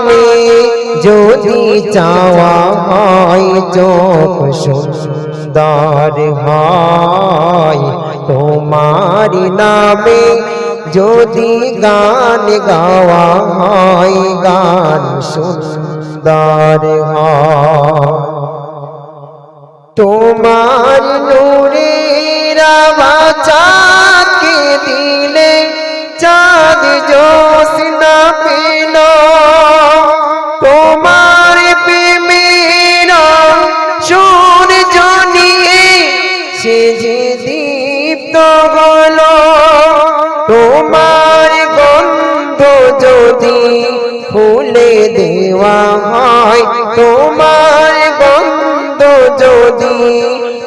পানে যদি চাওয়া হয় চোখ সুন্দর হয়। তোমার নামে যদি গান গাওয়া হয়, গান সুন্দর তোমার নূরের বাচাকে দিলে? চাঁদ জোসনা পেল দীপ্ত হল তোমার গন্ধ যদি ফুলে দেওয়া হয়, তোমার গন্ধ যদি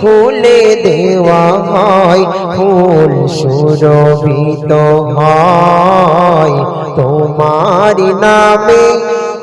ফুলে দেওয়া হয়, ফুল সুরভিত হয়। তোমার নামে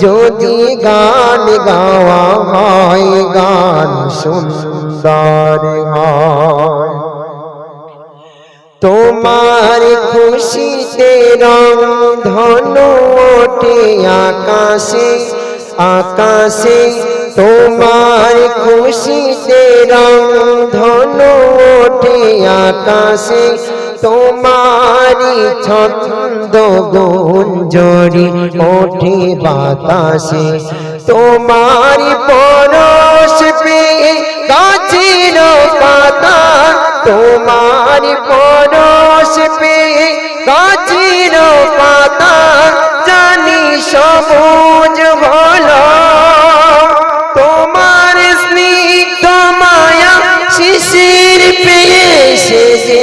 যদি গান গাওয়া হয়, গান সুন্দর হয়। তোমার খুশিতে রং ধনু ওঠে আকাশে আকাশে তোমার খুশিতে রং ধনু ওঠে আকাশে তোমারি ছন্দ গুঞ্জরি ওঠে বাতাসে। তোমারি পরশ পেয়ে গাছের পাতা। তোমার পরশ পেয়ে গাছের পাতা। জানি সবুজ হল তোমার স্নিগ্ধ মায়া শিশির পেয়ে সে যে